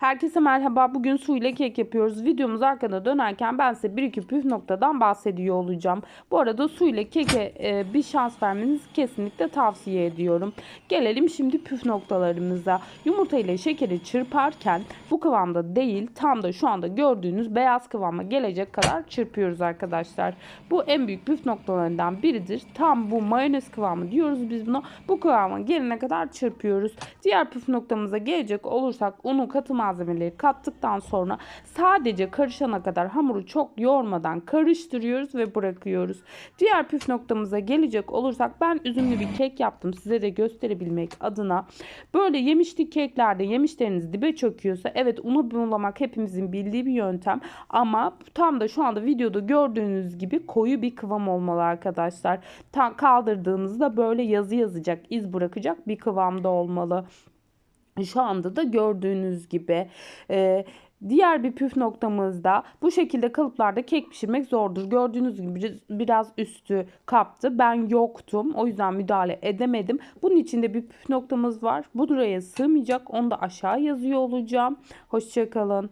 Herkese merhaba. Bugün su ile kek yapıyoruz. Videomuz arkada dönerken ben size bir iki püf noktadan bahsediyor olacağım. Bu arada su ile keke e, bir şans vermenizi kesinlikle tavsiye ediyorum. Gelelim şimdi püf noktalarımıza. Yumurta ile şekeri çırparken bu kıvamda değil tam da şu anda gördüğünüz beyaz kıvama gelecek kadar çırpıyoruz arkadaşlar. Bu en büyük püf noktalarından biridir. Tam bu mayonez kıvamı diyoruz biz buna. Bu kıvama gelene kadar çırpıyoruz. Diğer püf noktamıza gelecek olursak unu katı malzemeleri kattıktan sonra sadece karışana kadar hamuru çok yoğurmadan karıştırıyoruz ve bırakıyoruz. Diğer püf noktamıza gelecek olursak ben üzümlü bir kek yaptım size de gösterebilmek adına. Böyle yemişlik keklerde yemişleriniz dibe çöküyorsa evet unu bulamak hepimizin bildiği bir yöntem ama tam da şu anda videoda gördüğünüz gibi koyu bir kıvam olmalı arkadaşlar. Ta kaldırdığınızda böyle yazı yazacak, iz bırakacak bir kıvamda olmalı. Şu anda da gördüğünüz gibi. Ee, Diğer bir püf noktamızda bu şekilde kalıplarda kek pişirmek zordur. Gördüğünüz gibi biraz üstü kaptı. Ben yoktum. O yüzden müdahale edemedim. Bunun içinde bir püf noktamız var. Bu buraya sığmayacak. Onu da aşağı yazıyor olacağım. Hoşçakalın.